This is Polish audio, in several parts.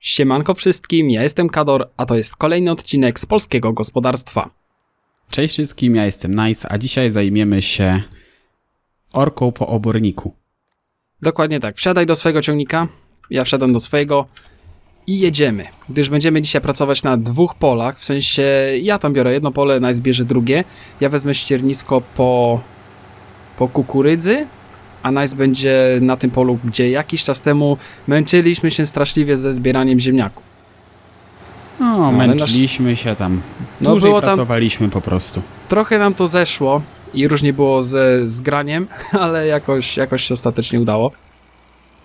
Siemanko wszystkim, ja jestem Kador, a to jest kolejny odcinek z polskiego gospodarstwa. Cześć wszystkim, ja jestem Nice, a dzisiaj zajmiemy się orką po oborniku. Dokładnie tak, wsiadaj do swojego ciągnika, ja wsiadam do swojego i jedziemy, gdyż będziemy dzisiaj pracować na dwóch polach, w sensie ja tam biorę jedno pole, Nice bierze drugie, ja wezmę ściernisko po, po kukurydzy, a Nice będzie na tym polu, gdzie jakiś czas temu męczyliśmy się straszliwie ze zbieraniem ziemniaków. No, ale męczyliśmy się tam. No, Dłużej było tam- pracowaliśmy po prostu. Trochę nam to zeszło i różnie było ze zgraniem, ale jakoś, jakoś się ostatecznie udało.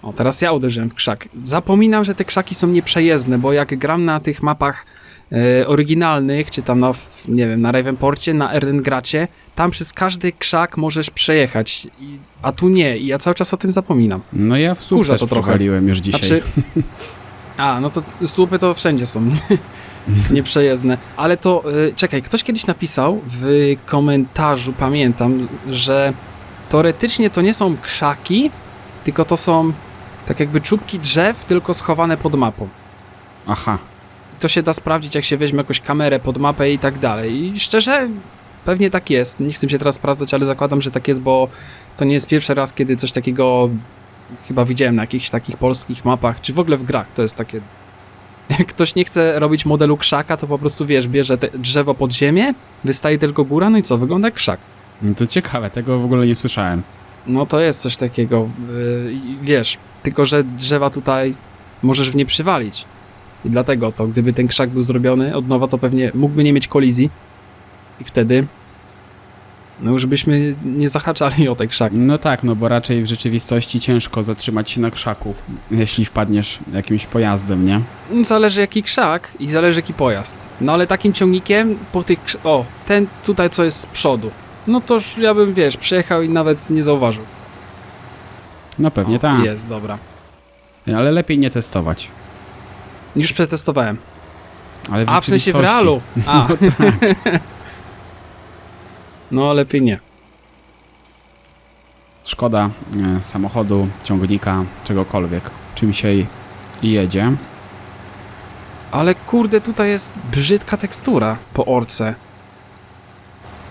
O, teraz ja uderzyłem w krzak. Zapominam, że te krzaki są nieprzejezdne, bo jak gram na tych mapach oryginalnych, czy tam na, nie wiem, na Ravenporcie, na Erlengracie, tam przez każdy krzak możesz przejechać, i, a tu nie i ja cały czas o tym zapominam. No ja w słup Kurza też to trochę. już dzisiaj. Znaczy, a, no to słupy to wszędzie są nieprzejezdne. Ale to, y, czekaj, ktoś kiedyś napisał w komentarzu, pamiętam, że teoretycznie to nie są krzaki, tylko to są tak jakby czubki drzew, tylko schowane pod mapą. Aha, To się da sprawdzić, jak się weźmie jakąś kamerę pod mapę i tak dalej. I szczerze, pewnie tak jest. Nie chcę się teraz sprawdzać, ale zakładam, że tak jest, bo to nie jest pierwszy raz, kiedy coś takiego chyba widziałem na jakichś takich polskich mapach, czy w ogóle w grach. To jest takie. Jak ktoś nie chce robić modelu krzaka, to po prostu wiesz, bierze drzewo pod ziemię, wystaje tylko góra, no i co? Wygląda jak krzak. no to ciekawe, tego w ogóle nie słyszałem. No to jest coś takiego, i wiesz, tylko że drzewa tutaj możesz w nie przywalić. I dlatego to, gdyby ten krzak był zrobiony od nowa, to pewnie mógłby nie mieć kolizji. I wtedy, no już byśmy nie zahaczali o te krzaki. No tak, no bo raczej w rzeczywistości ciężko zatrzymać się na krzaku, jeśli wpadniesz jakimś pojazdem, nie? No, Zależy jaki krzak i zależy jaki pojazd. No ale takim ciągnikiem po tych, o, ten tutaj co jest z przodu. No to ja bym, wiesz, przejechał i nawet nie zauważył. No pewnie o, tak, Jest, dobra. ale lepiej nie testować. Już przetestowałem. Ale w A, w sensie w realu. A. no, lepiej nie. Szkoda e, samochodu, ciągnika, czegokolwiek, czym się jedzie. Ale kurde, tutaj jest brzydka tekstura po orce.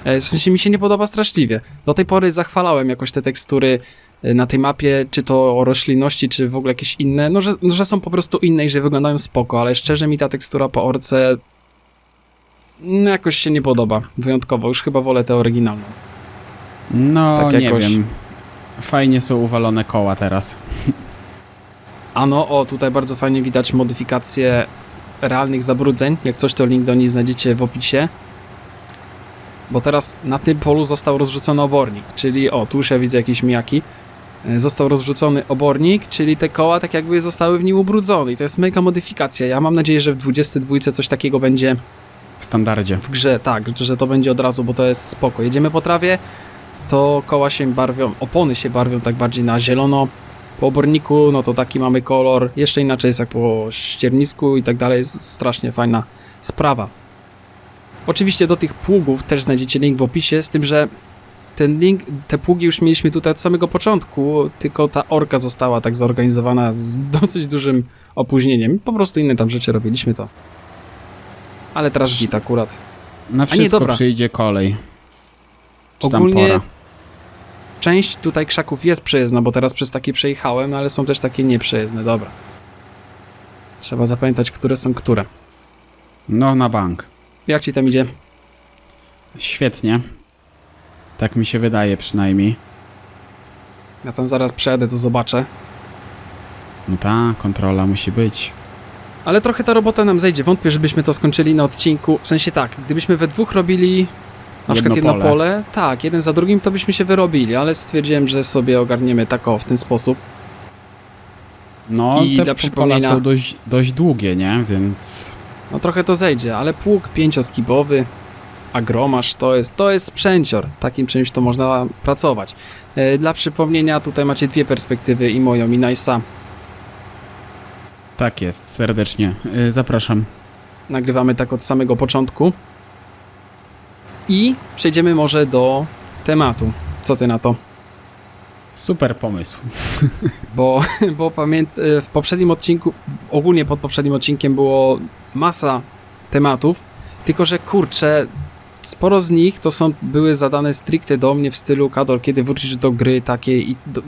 E, W sensie mi się nie podoba straszliwie. Do tej pory zachwalałem jakoś te tekstury na tej mapie, czy to o roślinności, czy w ogóle jakieś inne, no że, no, że są po prostu inne i że wyglądają spoko, ale szczerze mi ta tekstura po orce no, jakoś się nie podoba, wyjątkowo. Już chyba wolę tę oryginalną. No, Tak nie jakoś. wiem. Fajnie są uwalone koła teraz. A no, o, tutaj bardzo fajnie widać modyfikacje realnych zabrudzeń. Jak coś, to link do nich znajdziecie w opisie. Bo teraz na tym polu został rozrzucony obornik, czyli o, tu już ja widzę jakieś mijaki. E, Został rozrzucony obornik, czyli te koła tak jakby zostały w nim ubrudzone i to jest mega modyfikacja. Ja mam nadzieję, że w 22 coś takiego będzie W standardzie. w grze, tak, że to będzie od razu, bo to jest spoko. Jedziemy po trawie, to koła się barwią, opony się barwią tak bardziej na zielono. Po oborniku, no to taki mamy kolor. Jeszcze inaczej jest jak po ściernisku i tak dalej. Jest strasznie fajna sprawa. Oczywiście do tych pługów też znajdziecie link w opisie, z tym, że ten link, te pługi już mieliśmy tutaj od samego początku, tylko ta orka została tak zorganizowana z dosyć dużym opóźnieniem. Po prostu inne tam rzeczy robiliśmy to. Ale teraz git akurat. Na wszystko dobra. przyjdzie kolej. Czy tam Ogólnie pora. część tutaj krzaków jest przejezdna, bo teraz przez takie przejechałem, no ale są też takie nieprzejezdne, dobra. Trzeba zapamiętać, które są które. No, na bank. Jak ci tam idzie? Świetnie. Tak mi się wydaje przynajmniej. Ja tam zaraz przejadę, to zobaczę. No ta kontrola musi być. Ale trochę ta robota nam zejdzie. Wątpię, żebyśmy to skończyli na odcinku. W sensie tak, gdybyśmy we dwóch robili na przykład Jedno jedno pole. pole, tak, jeden za drugim, to byśmy się wyrobili, ale stwierdziłem, że sobie ogarniemy tak o, w ten sposób. No, I te dla pola przypomnienia- są dość, dość długie, nie? Więc No trochę to zejdzie, ale pług pięcioskibowy, agromasz, to jest, to jest sprzęcior. Takim czymś to można pracować. E, Dla przypomnienia, tutaj macie dwie perspektywy, i moją, i Nice'a. tak jest, serdecznie. Y, Zapraszam. Nagrywamy tak od samego początku. I przejdziemy może do tematu. Co ty na to? Super pomysł. Bo, bo pamięt, w poprzednim odcinku, ogólnie pod poprzednim odcinkiem było masa tematów, tylko że kurczę, sporo z nich to są, były zadane stricte do mnie w stylu Kador, kiedy wrócisz do gry takiej i do,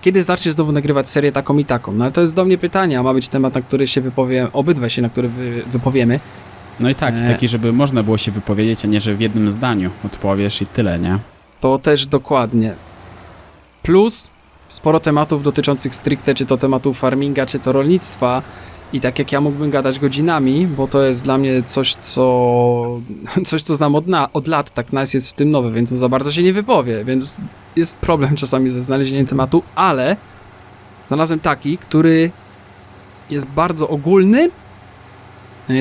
kiedy zaczniesz znowu nagrywać serię taką i taką. No ale to jest do mnie pytanie, a ma być temat, na który się wypowiem, obydwa się, na który wy, wypowiemy. No i tak, E. taki, żeby można było się wypowiedzieć, a nie, że w jednym zdaniu odpowiesz i tyle, nie? To też dokładnie. Plus sporo tematów dotyczących stricte, czy to tematu farminga, czy to rolnictwa. I tak jak ja mógłbym gadać godzinami, bo to jest dla mnie coś, co, coś, co znam od, na, od lat, tak nas jest w tym nowe, więc on za bardzo się nie wypowie, więc jest problem czasami ze znalezieniem tematu, ale znalazłem taki, który jest bardzo ogólny,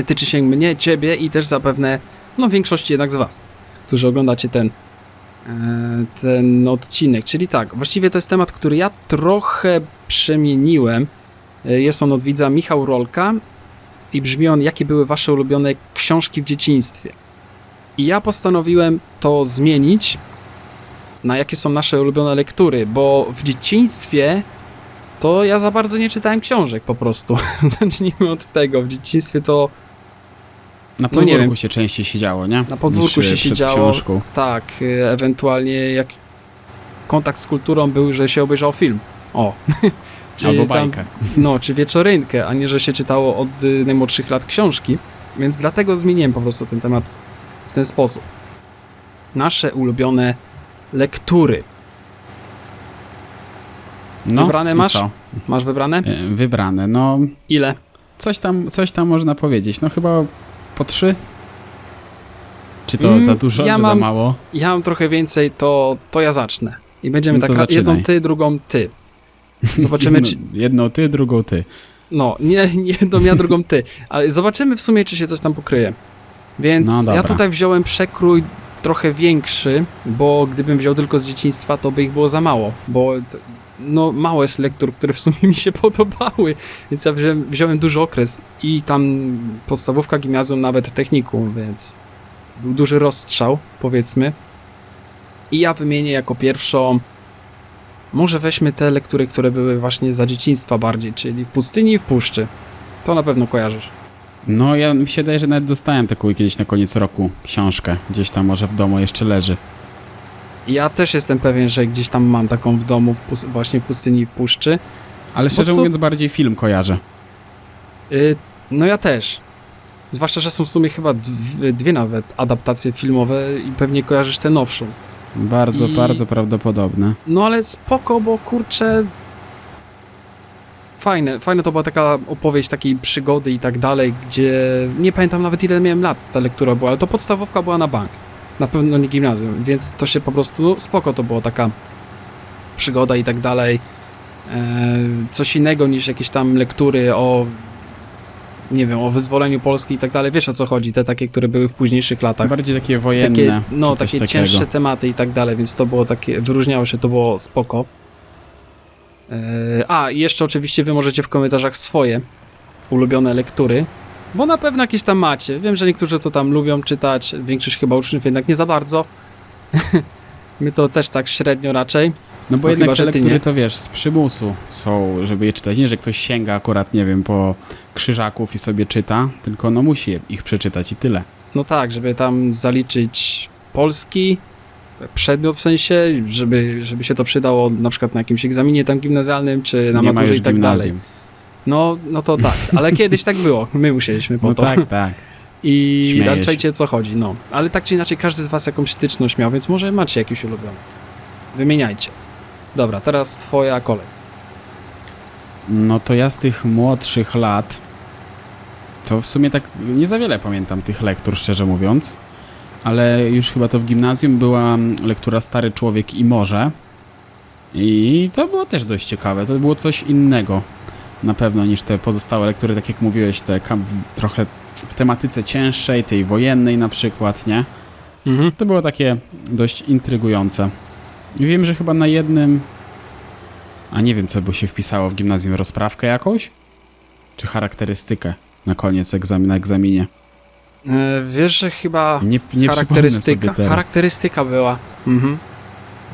tyczy się mnie, ciebie i też zapewne, no większości jednak z was, którzy oglądacie ten e, ten odcinek. Czyli tak, właściwie to jest temat, który ja trochę przemieniłem. E, Jest on od widza Michał Rolka i brzmi on, jakie były wasze ulubione książki w dzieciństwie. I ja postanowiłem to zmienić na jakie są nasze ulubione lektury, bo w dzieciństwie to ja za bardzo nie czytałem książek po prostu. Zacznijmy od tego. W dzieciństwie to Na No podwórku wiem. się częściej siedziało, nie? Na podwórku Niż, się e, przed siedziało. książką. Tak, y, ewentualnie jak kontakt z kulturą był, że się obejrzał film. O. Czy Albo tam- bajkę. No, czy wieczorynkę, a nie, że się czytało od y, najmłodszych lat książki. Więc dlatego zmieniłem po prostu ten temat w ten sposób. Nasze ulubione lektury. No, Wybrane masz? Co? Masz wybrane? E, Wybrane, no Ile? coś tam, coś tam można powiedzieć. No chyba po trzy? Czy to Mm, za dużo, ja czy mam- za mało? Ja mam trochę więcej, to, to ja zacznę. I będziemy No tak zaczynaj. jedną ty, drugą ty. Zobaczymy, jedno, czy, jedną ty, drugą ty. No, nie, nie jedną ja, drugą ty. Ale zobaczymy w sumie, czy się coś tam pokryje. Więc No ja tutaj wziąłem przekrój trochę większy, bo gdybym wziął tylko z dzieciństwa, to by ich było za mało, bo no mało jest lektur, które w sumie mi się podobały, więc ja wziąłem, wziąłem duży okres i tam podstawówka, gimnazjum, nawet technikum, więc był duży rozstrzał, powiedzmy. I ja wymienię jako pierwszą może weźmy te lektury, które były właśnie za dzieciństwa bardziej, czyli w pustyni i w puszczy. To na pewno kojarzysz. No ja mi się daje, że nawet dostałem taką kiedyś na koniec roku książkę. Gdzieś tam może w domu jeszcze leży. Ja też jestem pewien, że gdzieś tam mam taką w domu, w właśnie w pustyni i w puszczy. Ale szczerze co- mówiąc bardziej film kojarzę. Y, no ja też. Zwłaszcza, że są w sumie chyba dwie, dwie nawet adaptacje filmowe i pewnie kojarzysz tę nowszą. Bardzo, I- bardzo prawdopodobne. No ale spoko, bo kurczę... Fajne, fajne to była taka opowieść takiej przygody i tak dalej, gdzie nie pamiętam nawet ile miałem lat ta lektura była, ale to podstawówka była na bank. Na pewno nie gimnazjum, więc to się po prostu, no spoko to było taka przygoda i tak dalej. E, coś innego niż jakieś tam lektury o nie wiem, o wyzwoleniu Polski i tak dalej. Wiesz o co chodzi, te takie, które były w późniejszych latach Bardziej takie wojenne. takie, no, takie takiego. cięższe tematy i tak dalej, więc to było takie, wyróżniało się, to było spoko. Yy, a, i jeszcze oczywiście wy możecie w komentarzach swoje ulubione lektury, bo na pewno jakieś tam macie. Wiem, że niektórzy to tam lubią czytać, większość chyba uczniów jednak nie za bardzo. My to też tak średnio raczej. No bo No jednak chyba, te lektury to wiesz, z przymusu są, żeby je czytać. Nie, że ktoś sięga akurat, nie wiem, po krzyżaków i sobie czyta, tylko no musi ich przeczytać i tyle. No tak, żeby tam zaliczyć polski przedmiot w sensie, żeby, żeby się to przydało na przykład na jakimś egzaminie tam gimnazjalnym, czy na nie ma maturze już i tak dalej. gimnazjum. No, no to tak, ale kiedyś tak było. My musieliśmy po No to. tak, tak. I raczejcie co chodzi, no. Ale tak czy inaczej każdy z was jakąś styczność miał, więc może macie jakiś ulubiony. Wymieniajcie. Dobra, teraz twoja kolej. No to ja z tych młodszych lat, to w sumie tak nie za wiele pamiętam tych lektur, szczerze mówiąc. Ale już chyba to w gimnazjum była lektura Stary Człowiek i Morze. I to było też dość ciekawe. To było coś innego na pewno niż te pozostałe lektury, tak jak mówiłeś, te trochę w tematyce cięższej, tej wojennej na przykład, nie? Mhm. To było takie dość intrygujące. I wiem, że chyba na jednym. A nie wiem, co by się wpisało w gimnazjum. Rozprawkę jakąś? Czy charakterystykę na koniec egzamin, na egzaminie? E, wiesz, że chyba Nie, nie charakterystyka, charakterystyka była. Mhm.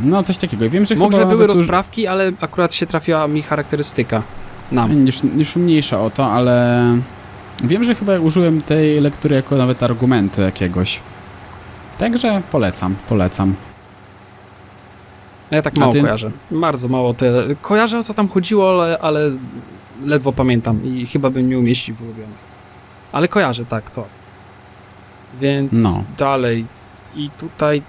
No, coś takiego. Wiem, że Może chyba były już- rozprawki, ale akurat się trafiła mi charakterystyka. Nam. Już, już mniejsza o to, ale wiem, że chyba użyłem tej lektury jako nawet argumentu jakiegoś. Także polecam, polecam. Ja tak mało kojarzę. Bardzo mało tyle. Kojarzę o co tam chodziło, ale, ale ledwo pamiętam i chyba bym nie umieścił w ulubionych. Ale kojarzę, tak, to. Więc No. dalej. I tutaj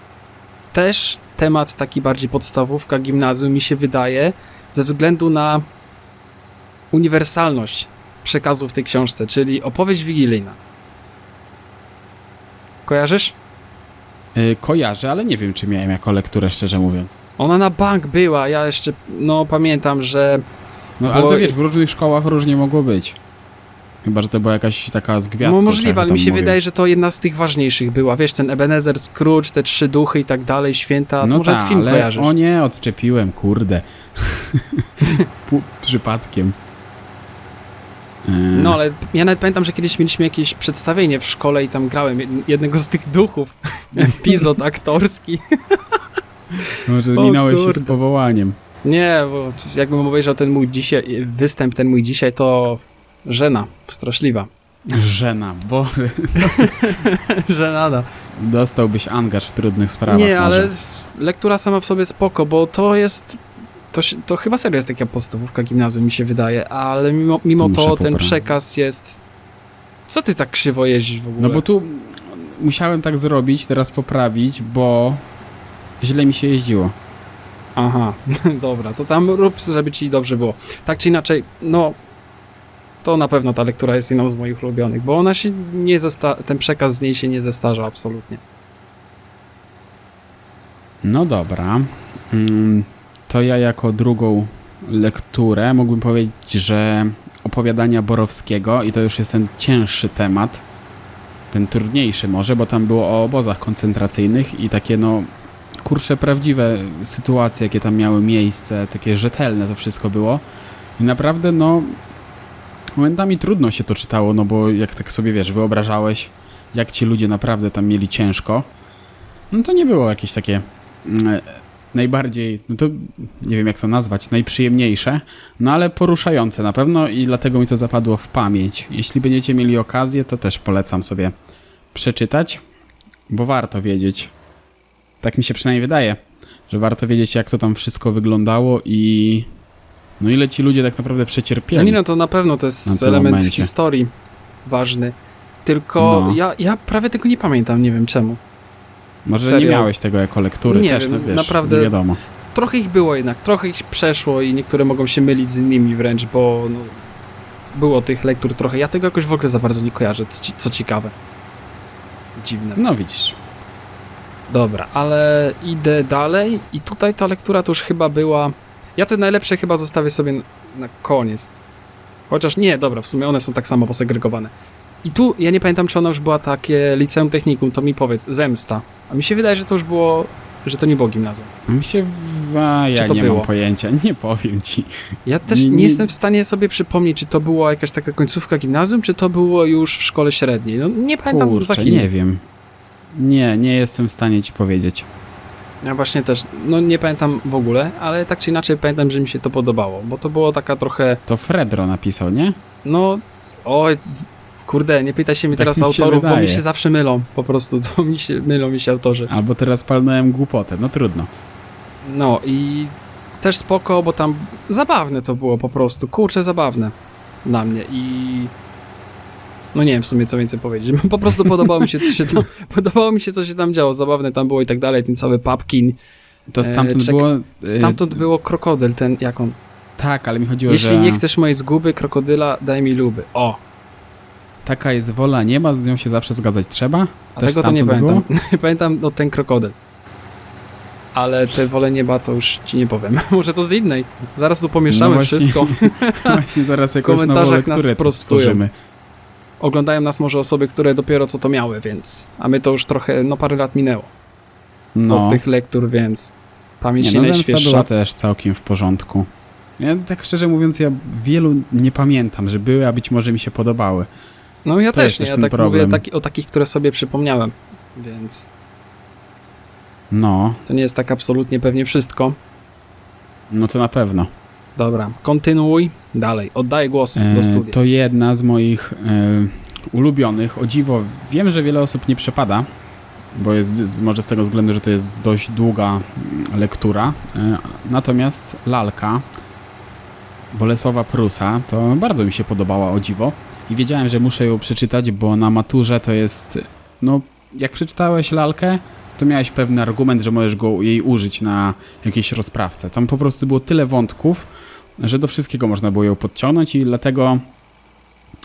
też temat taki bardziej podstawówka, gimnazjum mi się wydaje, ze względu na uniwersalność przekazu w tej książce, czyli opowieść wigilijna. Kojarzysz? Yy, kojarzę, ale nie wiem, czy miałem jako lekturę, szczerze mówiąc. Ona na bank była, ja jeszcze, no pamiętam, że No, ale Bo- to wiesz, w różnych szkołach różnie mogło być. Chyba, że to była jakaś taka z gwiazdką. No możliwe, ale mi się wydaje, że to jedna z tych ważniejszych była. Wiesz, ten Ebenezer Scrooge, te trzy duchy i tak dalej, święta, to No może ten film ale kojarzysz. o nie, odczepiłem, kurde. Pu- Przypadkiem. Yy, No ale ja nawet pamiętam, że kiedyś mieliśmy jakieś przedstawienie w szkole i tam grałem jed- jednego z tych duchów. Epizod aktorski. Może o minąłeś się z kurde. powołaniem. Nie, bo jakbym obejrzał ten mój dzisiaj, występ ten mój dzisiaj, to żena straszliwa. Żena, bo Żenada. dostałbyś angaż w trudnych sprawach. Nie, może. ale lektura sama w sobie spoko, bo to jest. To, to chyba serio jest taka podstawówka gimnazjum, mi się wydaje, ale mimo, mimo To to ten przekaz jest. Co ty tak krzywo jeździsz w ogóle? No bo tu musiałem tak zrobić, teraz poprawić, bo źle mi się jeździło. Aha, dobra, to tam rób, żeby ci dobrze było. Tak czy inaczej, no. To na pewno ta lektura jest jedną z moich ulubionych, bo ona się nie ten przekaz z niej się nie zestarza absolutnie. No dobra. Mm, To ja jako drugą lekturę mógłbym powiedzieć, że opowiadania Borowskiego i to już jest ten cięższy temat, ten trudniejszy może, bo tam było o obozach koncentracyjnych i takie no kurcze prawdziwe sytuacje, jakie tam miały miejsce, takie rzetelne to wszystko było. I naprawdę no momentami trudno się to czytało, no bo jak tak sobie wiesz, wyobrażałeś, jak ci ludzie naprawdę tam mieli ciężko, no to nie było jakieś takie mm, najbardziej, no to nie wiem jak to nazwać, najprzyjemniejsze, no ale poruszające na pewno i dlatego mi to zapadło w pamięć. Jeśli będziecie mieli okazję, to też polecam sobie przeczytać, bo warto wiedzieć. Tak mi się przynajmniej wydaje, że warto wiedzieć jak to tam wszystko wyglądało i no ile ci ludzie tak naprawdę No przecierpieli. nie, no to na pewno to jest element momencie. historii ważny. Tylko No. ja, ja prawie tego nie pamiętam, nie wiem czemu. Może nie serio? miałeś tego jako lektury Nie też, wiem, no wiesz, naprawdę- nie wiadomo. Trochę ich było jednak, trochę ich przeszło i niektóre mogą się mylić z innymi wręcz, bo no, było tych lektur trochę. Ja tego jakoś w ogóle za bardzo nie kojarzę, co ciekawe. Dziwne. No widzisz. Dobra, ale idę dalej i tutaj ta lektura to już chyba była... Ja te najlepsze chyba zostawię sobie na, koniec. Chociaż nie, dobra, w sumie one są tak samo posegregowane. I tu, ja nie pamiętam, czy ona już była takie liceum technikum, to mi powiedz, zemsta. A mi się wydaje, że to już było, że to nie było gimnazjum. Mi się, w... a, ja Czy to nie było? mam pojęcia, nie powiem ci. Ja też Nie- nie, nie- jestem w stanie sobie przypomnieć, czy to była jakaś taka końcówka gimnazjum, czy to było już w szkole średniej. No nie pamiętam za Kurczę, chwilę. nie wiem. Nie, nie jestem w stanie ci powiedzieć. Ja właśnie też, no nie pamiętam w ogóle, ale tak czy inaczej pamiętam, że mi się to podobało, bo to było taka trochę, To Fredro napisał, nie? no, oj, kurde, nie pytaj się mi Tak teraz mi autorów, bo wydaje. mi się zawsze mylą, po prostu, to mi się, mylą mi się autorzy. Albo teraz palnąłem głupotę, no trudno. No i też spoko, bo tam zabawne to było po prostu, kurczę, zabawne dla mnie i no nie wiem w sumie co więcej powiedzieć, po prostu podobało mi się co się tam, podobało mi się co się tam działo, zabawne tam było i tak dalej, ten cały papkin, To E, stamtąd czek- było... e, stamtąd było krokodyl, ten, jak on, Tak, ale mi chodziło, jeśli że nie chcesz mojej zguby, krokodyla, daj mi luby, o, taka jest wola nieba, z nią się zawsze zgadzać trzeba. a Też tego to nie pamiętam, pamiętam no ten krokodyl. Ale te wolę nieba to już ci nie powiem. Może to z innej. Zaraz tu pomieszamy No właśnie. wszystko. Właśnie zaraz jakąś nową nas sprostują. stworzymy. Oglądają nas może osoby, które dopiero co to miały, więc. A my to już trochę, no parę lat minęło No, od tych lektur, więc pamięć nie, no najświeższa. była też całkiem w porządku. Ja tak szczerze mówiąc, ja wielu nie pamiętam, że były, a być może mi się podobały. No ja To też nie, ja tak problem. mówię taki, o takich, które sobie przypomniałem, więc. No, To nie jest tak absolutnie pewnie wszystko. no to na pewno. Dobra, kontynuuj dalej. Oddaję głos do E, studia. to jedna z moich e, ulubionych. O dziwo, wiem, że wiele osób nie przepada, bo jest z, może z tego względu, że to jest dość długa mm, lektura. E, natomiast lalka Bolesława Prusa to bardzo mi się podobała o dziwo i wiedziałem, że muszę ją przeczytać, bo na maturze to jest, no, jak przeczytałeś lalkę, to miałeś pewny argument, że możesz go jej użyć na jakiejś rozprawce. Tam po prostu było tyle wątków, że do wszystkiego można było ją podciągnąć i dlatego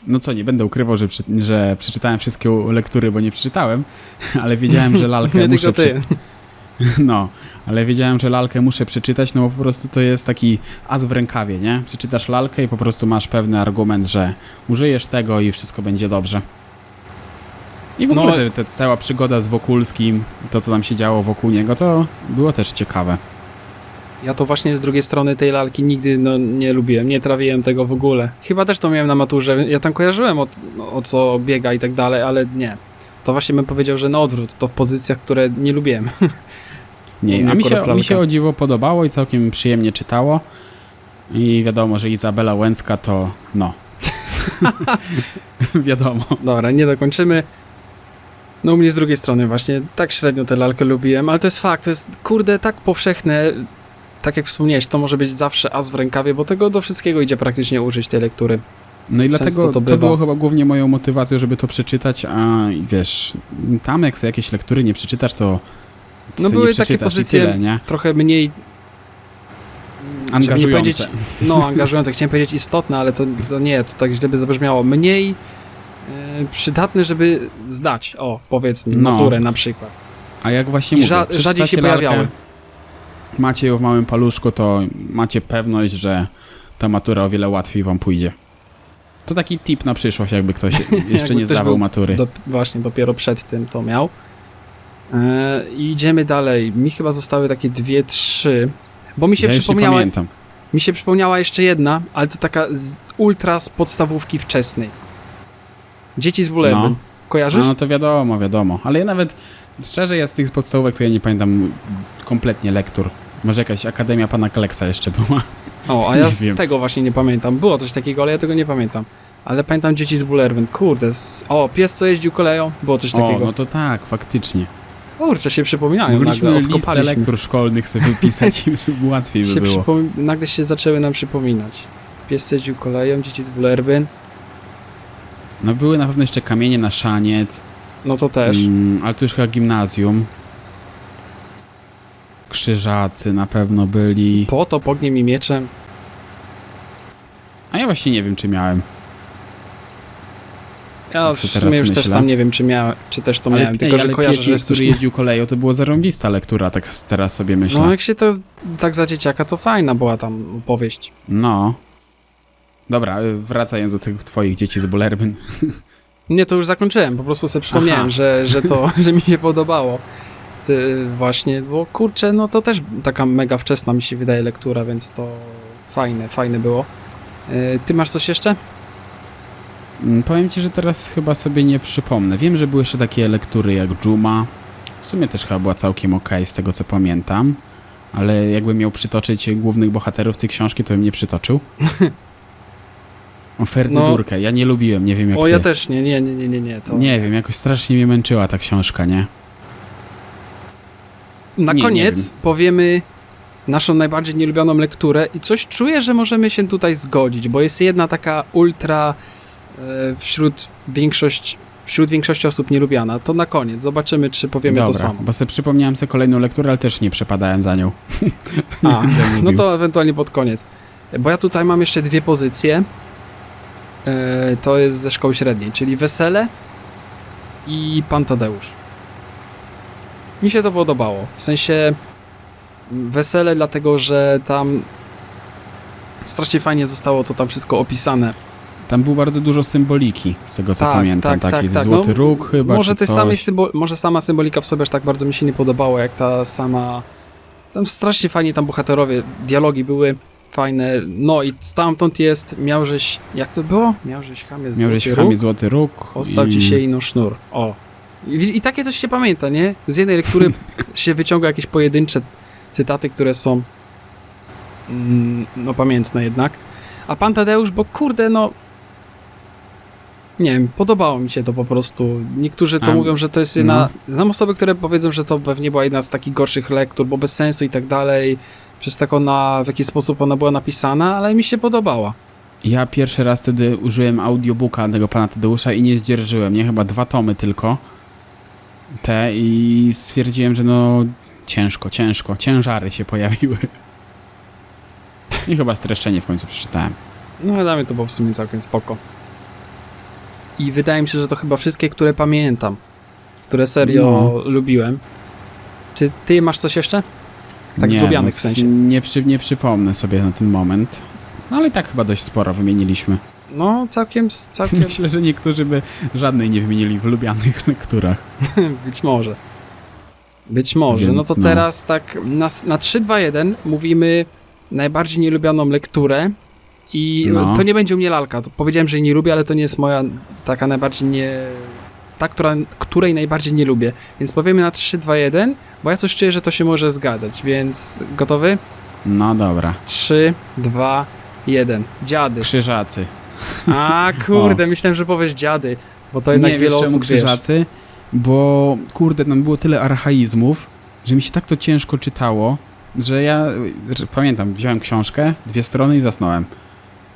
no co, nie będę ukrywał, że, przy, że przeczytałem wszystkie lektury, bo nie przeczytałem, ale wiedziałem, że lalkę Nie muszę tylko. No, ale wiedziałem, że lalkę muszę przeczytać, no bo po prostu to jest taki as w rękawie, nie? Przeczytasz lalkę i po prostu masz pewny argument, że użyjesz tego i wszystko będzie dobrze. I w No, ogóle ta cała przygoda z Wokulskim, to co tam się działo wokół niego, to było też ciekawe. Ja to właśnie z drugiej strony tej lalki nigdy no, nie lubiłem, nie trawiłem tego w ogóle. Chyba też to miałem na maturze. Ja tam kojarzyłem o, no, o co biega i tak dalej, ale nie. To właśnie bym powiedział, że na odwrót, to w pozycjach, które nie lubiłem. Nie, a mi się, mi się o dziwo podobało i całkiem przyjemnie czytało. I wiadomo, że Izabela Łęcka to no. wiadomo. Dobra, nie dokończymy. No u mnie z drugiej strony właśnie tak średnio tę lalkę lubiłem, ale to jest fakt, to jest kurde tak powszechne. Tak jak wspomniałeś, to może być zawsze as w rękawie, bo tego do wszystkiego idzie praktycznie użyć tej lektury. No i Często dlatego to to, było chyba głównie moją motywacją, żeby to przeczytać, a wiesz, tam jak sobie jakieś lektury nie przeczytasz, to No były takie pozycje tyle? Trochę mniej Angażujące. powiedzieć, no angażujące, chciałem powiedzieć istotne, ale to, to nie, to tak źle by zabrzmiało. Mniej e, przydatne, żeby zdać, o powiedzmy, No. maturę na przykład. A jak właśnie I mówię, rza- rzadziej się pojawiały. Macie ją w małym paluszku, to macie pewność, że ta matura o wiele łatwiej wam pójdzie. To taki tip na przyszłość, jakby ktoś jeszcze nie zdawał matury. Do, właśnie dopiero przed tym to miał. E, I idziemy dalej. Mi chyba zostały takie dwie, trzy. Bo mi się ja przypomniała, mi się przypomniała jeszcze jedna, ale to taka z ultra z podstawówki wczesnej. Dzieci z Bulewy. No. Kojarzysz? No, to wiadomo, wiadomo. Ale ja nawet, szczerze, ja z tych podstawówek to ja nie pamiętam kompletnie lektur. Może jakaś Akademia Pana Kleksa jeszcze była. O, a ja z wiem. tego właśnie nie pamiętam. Było coś takiego, ale ja tego nie pamiętam. Ale pamiętam dzieci z Bullerwyn. Kurde, z... o, pies co jeździł koleją. Było coś O, takiego. no to tak, faktycznie. Kurczę, się przypominają Mogliśmy nagle, listę lektur szkolnych sobie wypisać i żeby łatwiej by się było. nagle się zaczęły nam przypominać. Pies jeździł koleją, dzieci z Bullerbyn. No były na pewno jeszcze kamienie na szaniec, No to też. mm, ale to już chyba gimnazjum. Krzyżacy na pewno byli. Po to pogniem i mieczem. A ja właśnie nie wiem, czy miałem. Ja Co w teraz sumie już też myślę? sam nie wiem, czy miałem, czy też to ale miałem, tylko ej, że ale kojarzę, że jest coś... który jeździł koleją, to było zarąbista lektura, tak teraz sobie myślę. No jak się to tak za dzieciaka, to fajna była tam opowieść. No. Dobra, y, wracając do tych twoich dzieci z Bullerbyn. Nie, to już zakończyłem, po prostu sobie przypomniałem, Aha. że, że to, że mi się podobało. Ty, właśnie, bo kurczę, no to też taka mega wczesna mi się wydaje lektura, więc to fajne, fajne było. Yy, Ty masz coś jeszcze? Mm, Powiem ci, że teraz chyba sobie nie przypomnę. Wiem, że były jeszcze takie lektury jak Juma. W sumie też chyba była całkiem okej z tego co pamiętam. Ale jakbym miał przytoczyć głównych bohaterów tej książki, to bym nie przytoczył. Ferdydurkę. Ja nie lubiłem, nie wiem jak O, ty. ja też nie, nie, nie, nie, nie, nie. To... Nie wiem, jakoś strasznie mnie męczyła ta książka, nie? Na Nie, nie koniec wiem. powiemy naszą najbardziej nielubioną lekturę i coś czuję, że możemy się tutaj zgodzić, bo jest jedna taka ultra e, wśród większość, wśród większości osób nielubiana. To na koniec, zobaczymy, czy powiemy Dobra, to samo. bo sobie przypomniałem sobie kolejną lekturę, ale też nie przepadałem za nią. A, no to ewentualnie pod koniec. Bo ja tutaj mam jeszcze dwie pozycje. E, to jest ze szkoły średniej, czyli Wesele i Pan Tadeusz. Mi się to podobało. W sensie Wesele, dlatego że tam strasznie fajnie zostało to tam wszystko opisane. Tam było bardzo dużo symboliki, z tego co Tak, pamiętam. tak, Taki tak, tak. złoty No, róg chyba, może, czy samej symbol, może sama symbolika w sobie aż tak bardzo mi się nie podobała, jak ta sama... Tam strasznie fajnie tam bohaterowie, dialogi były fajne. No i stamtąd jest, miałżeś... Jak to było? Miałżeś chamie złoty Miał żeś róg, chamie złoty róg. ostał i... ci się ino sznur. O. I, I takie coś się pamięta, nie? Z jednej lektury się wyciąga jakieś pojedyncze cytaty, które są mm, no pamiętne jednak. A pan Tadeusz, bo kurde, no nie wiem, podobało mi się to po prostu. Niektórzy to A, mówią, że to jest jedna... Znam osoby, które powiedzą, że to pewnie była jedna z takich gorszych lektur, bo bez sensu i tak dalej. Przez taką na, w jaki sposób ona była napisana, ale mi się podobała. Ja pierwszy raz wtedy użyłem audiobooka tego pana Tadeusza i nie zdzierżyłem, nie? Chyba dwa tomy tylko. Te i stwierdziłem, że no ciężko, ciężko, ciężary się pojawiły. I chyba streszczenie w końcu przeczytałem. No dla mnie to było w sumie całkiem spoko. I wydaje mi się, że to chyba wszystkie, które pamiętam. Które serio lubiłem. Czy ty masz coś jeszcze? Tak nie, no, w sensie. Nie, przy, nie przypomnę sobie na ten moment. No ale i tak chyba dość sporo wymieniliśmy. No, całkiem, całkiem Myślę, że niektórzy by żadnej nie wymienili w lubianych lekturach. być może. Być może. Więc no to no. teraz tak na, na 3, 2, 1 mówimy najbardziej nielubioną lekturę i No. to nie będzie u mnie lalka. Powiedziałem, że jej nie lubię, ale to nie jest moja taka najbardziej nie... Ta, która, której najbardziej nie lubię. Więc powiemy na 3, 2, 1, bo ja coś czuję, że to się może zgadzać, więc gotowy? No dobra. 3, 2, 1. Dziady. Krzyżacy. A kurde, myślałem, że powiesz dziady, bo to jednak nie wiele wiesz osób wiesz. krzyżacy, bo kurde, tam było tyle archaizmów, że mi się tak to ciężko czytało, że ja że pamiętam, wziąłem książkę, dwie strony i zasnąłem.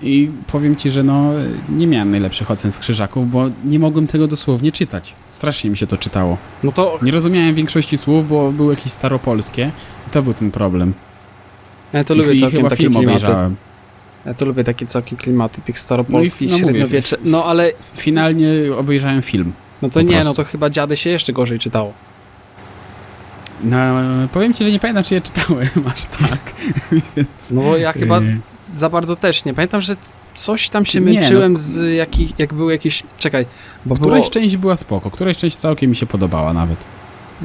I powiem ci, że no nie miałem najlepszych ocen z krzyżaków, bo nie mogłem tego dosłownie czytać. Strasznie mi się to czytało. No to Nie rozumiałem większości słów, bo były jakieś staropolskie i to był ten problem. ja to I lubię ch- całkiem chyba takie film klimaty. obejrzałem. Ja to lubię takie całkiem klimaty tych staropolskich, No i- no mówię, średniowiecze. No ale, Finalnie obejrzałem film. no to nie, no to chyba dziady się jeszcze gorzej czytało. No, powiem ci, że nie pamiętam, czy je czytałem aż tak. Więc, No bo ja chyba e, za bardzo też nie. Pamiętam, że coś tam się Nie, no. męczyłem z jakich, jak były jakieś, czekaj, bo było, Któraś część była spoko, któraś część całkiem mi się podobała nawet.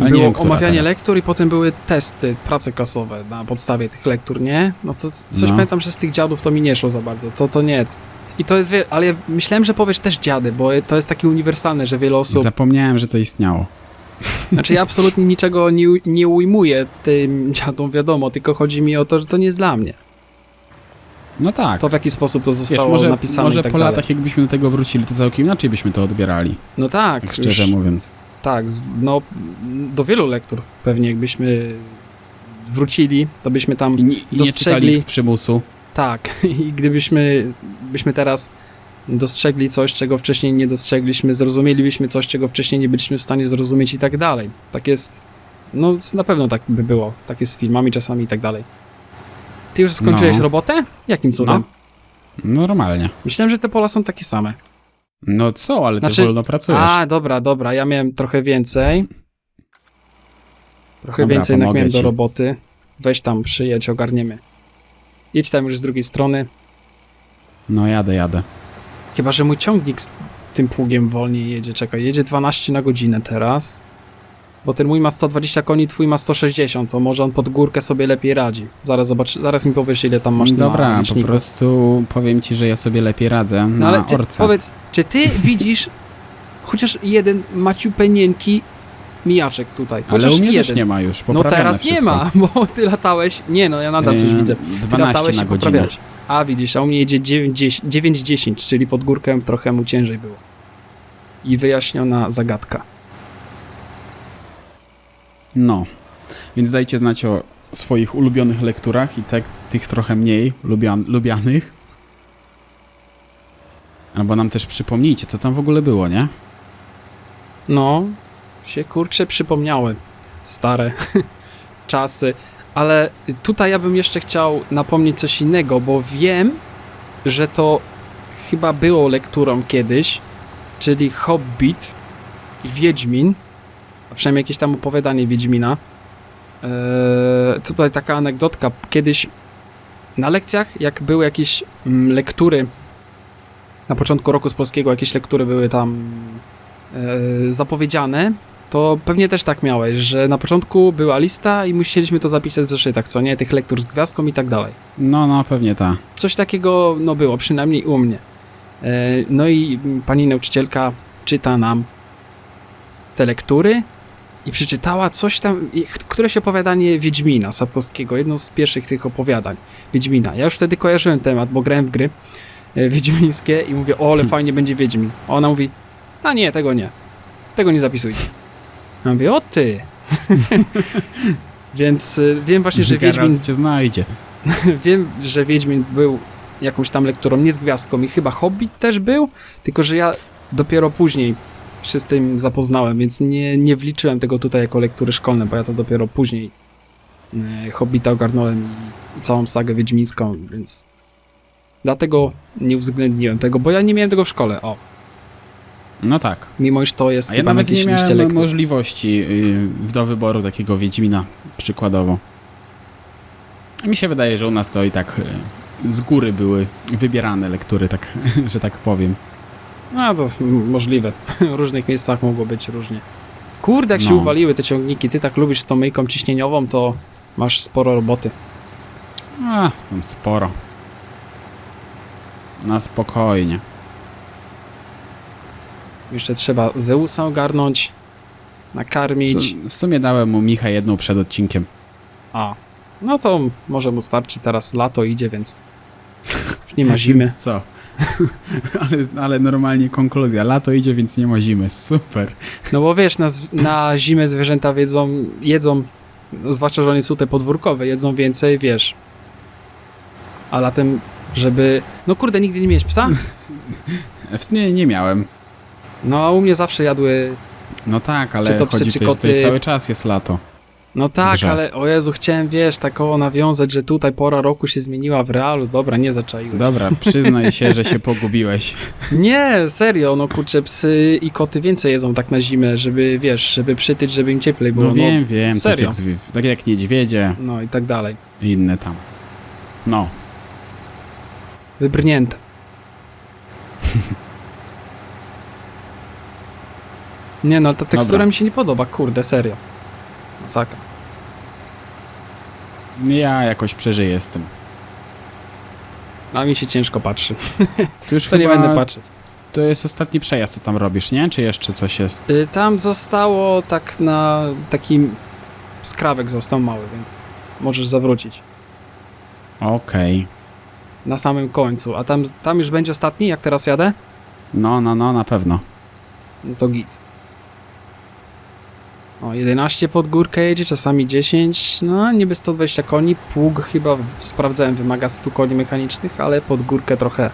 Ale było wiem, omawianie teraz. lektur i potem były testy, prace klasowe na podstawie tych lektur, nie? No to coś No. pamiętam, że z tych dziadów to mi nie szło za bardzo, to to nie. I to jest, wie, ale ja myślałem, że powiesz też dziady, bo to jest takie uniwersalne, że wiele osób Zapomniałem, że to istniało. Znaczy ja absolutnie niczego nie, nie ujmuję tym dziadom, wiadomo, tylko chodzi mi o to, że to nie jest dla mnie. No tak. To w jaki sposób to Wiesz, zostało może, napisane może i tak po dalej. latach, jakbyśmy do tego wrócili, to całkiem inaczej byśmy to odbierali. No tak, Tak szczerze już, mówiąc. tak, z- no do wielu lektur pewnie jakbyśmy wrócili, to byśmy tam, I, nie- i nie czytali ich z przymusu. tak, i gdybyśmy byśmy teraz dostrzegli coś, czego wcześniej nie dostrzegliśmy, zrozumielibyśmy coś, czego wcześniej nie byliśmy w stanie zrozumieć i tak dalej. Tak jest, no na pewno tak by było, tak jest z filmami czasami i tak dalej. Ty już skończyłeś No. robotę? Jakim cudem? No, normalnie. Myślałem, że te pola są takie same. No co, ale ty Znaczy- wolno pracujesz. A, dobra, dobra, ja miałem trochę więcej. Trochę Dobra, więcej jednak pomogę miałem do ci. roboty. Weź tam, przyjedź, ogarniemy. Jedź tam już z drugiej strony. No jadę, jadę. Chyba, że mój ciągnik z tym pługiem wolniej jedzie. Czekaj, jedzie 12 na godzinę teraz. Bo ten mój ma 120 koni, twój ma 160, to może on pod górkę sobie lepiej radzi. Zaraz zobacz, zaraz mi powiesz ile tam masz na Dobra, po liczniku. prostu powiem ci, że ja sobie lepiej radzę No na ale czy, powiedz, czy ty widzisz chociaż jeden maciupenieńki mijaczek tutaj? ale u mnie jeden. też nie ma już, No teraz nie ma, bo ty latałeś. Nie no, ja nadal coś widzę. Ty 12 latałeś na godzinę. A widzisz, a u mnie jedzie 9-10, czyli pod górkę trochę mu ciężej było. I wyjaśniona zagadka. No, więc dajcie znać o swoich ulubionych lekturach i tak, tych trochę mniej lubian, lubianych. Albo nam też przypomnijcie, co tam w ogóle było, nie? No, się kurczę przypomniały stare czasy, ale tutaj ja bym jeszcze chciał napomnieć coś innego, bo wiem, że to chyba było lekturą kiedyś, czyli Hobbit Wiedźmin, przynajmniej jakieś tam opowiadanie Wiedźmina. Eee, tutaj taka anegdotka. Kiedyś na lekcjach, jak były jakieś mm, lektury na początku roku z polskiego, jakieś lektury były tam e, zapowiedziane, to pewnie też tak miałeś, że na początku była lista i musieliśmy to zapisać w zeszytach, co nie? Tych lektur z gwiazdką i tak dalej. No, no, pewnie ta. Coś takiego, no było, przynajmniej u mnie. E, no i pani nauczycielka czyta nam te lektury i przeczytała coś tam, któreś opowiadanie Wiedźmina Sapkowskiego, jedno z pierwszych tych opowiadań Wiedźmina. Ja już wtedy kojarzyłem temat, bo grałem w gry e, wiedźmińskie i mówię, o, ale fajnie będzie Wiedźmin. A ona mówi, a nie, tego nie. Tego nie zapisujcie. Ja mówię, o ty. Więc y, wiem właśnie, że Wiedźmin cię znajdzie. Wiem, że Wiedźmin był jakąś tam lekturą, nie z gwiazdką i chyba Hobbit też był, tylko że ja dopiero później się z tym zapoznałem, więc nie, nie wliczyłem tego tutaj jako lektury szkolne, bo ja to dopiero później e, Hobbita ogarnąłem i całą sagę wiedźmińską, więc dlatego nie uwzględniłem tego, bo ja nie miałem tego w szkole, o, No tak. mimo iż to jest A ja nawet nie miałem możliwości y, do wyboru takiego Wiedźmina, przykładowo. A mi się wydaje, że u nas to i tak y, z góry były wybierane lektury, tak, że tak powiem. No to możliwe. W różnych miejscach mogło być różnie. Kurde, jak się No. uwaliły te ciągniki, ty tak lubisz z tą myjką ciśnieniową, to masz sporo roboty. A, tam sporo. Na spokojnie. Jeszcze trzeba Zeusa ogarnąć, nakarmić. W, sumie dałem mu Micha jedną przed odcinkiem. A, no to może mu starczy, teraz lato idzie, więc już nie ma zimy. Co? ale, ale normalnie konkluzja. Lato idzie, więc nie ma zimy. Super. No bo wiesz, na, na zimę zwierzęta jedzą, no zwłaszcza, że one są te podwórkowe, jedzą więcej, wiesz. A latem, żeby... No kurde, nigdy nie miałeś psa? Nie, nie miałem. No a u mnie zawsze jadły No tak, Czy ale to psy, chodzi czy tutaj koty? cały czas jest lato. No tak, grze. ale o Jezu, chciałem, wiesz, takowo nawiązać, że tutaj pora roku się zmieniła w realu. Dobra, nie zaczaiłeś. Dobra, przyznaj się, że się pogubiłeś. Nie, serio, no kurczę, psy i koty więcej jedzą tak na zimę, żeby, wiesz, żeby przytyć, żeby im cieplej było. No wiem, wiem. Tak serio. jak, zwi- tak jak niedźwiedzie No, no i tak dalej. i inne tam. No, Wybrnięte. Nie no, ta tekstura Dobra. mi się nie podoba, kurde, serio. Masakra. Ja jakoś przeżyję z tym. A mi się ciężko patrzy. Tu już To nie chyba, będę patrzeć. To jest ostatni przejazd, co tam robisz, nie? Czy jeszcze coś jest? Y, Tam zostało tak na taki skrawek został mały, więc możesz zawrócić Okej. na samym końcu. A tam, tam już będzie ostatni, jak teraz jadę? No, no, no, na pewno. No to git. O, 11 pod górkę jedzie, czasami 10, no niby 120 koni, pług chyba sprawdzałem, wymaga 100 koni mechanicznych, ale pod górkę trochę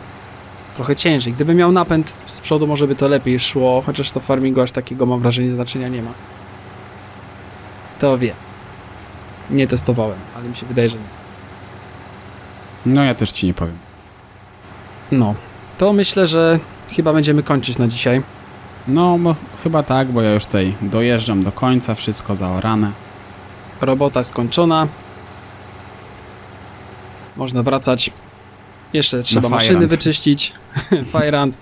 trochę ciężej. Gdyby miał napęd z przodu, może by to lepiej szło, chociaż to farmingu aż takiego mam wrażenie znaczenia nie ma. To wie. Nie testowałem, ale mi się wydaje, że nie. No, ja też ci nie powiem. No, to myślę, że chyba będziemy kończyć na dzisiaj. No, bo, chyba tak, bo ja już tutaj dojeżdżam do końca, wszystko zaorane. Robota skończona. Można wracać. Jeszcze trzeba Na maszyny wyczyścić. Fajrant.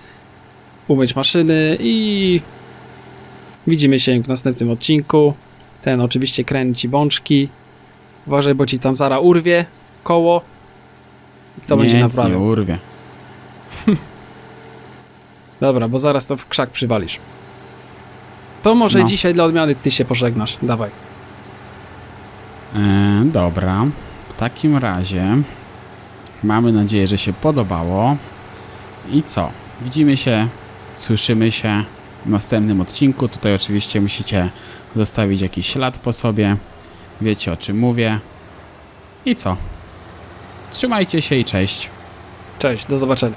Umyć maszyny i widzimy się w następnym odcinku. Ten oczywiście kręci bączki. Uważaj, bo ci tam zara urwie koło. I Kto będzie Nic nie urwie. Dobra, bo zaraz to w krzak przywalisz. To może No. dzisiaj dla odmiany ty się pożegnasz. Dawaj. E, dobra, w takim razie mamy nadzieję, że się podobało. I co? Widzimy się, słyszymy się w następnym odcinku. Tutaj oczywiście musicie zostawić jakiś ślad po sobie. Wiecie o czym mówię. I co? Trzymajcie się i cześć. Cześć, do zobaczenia.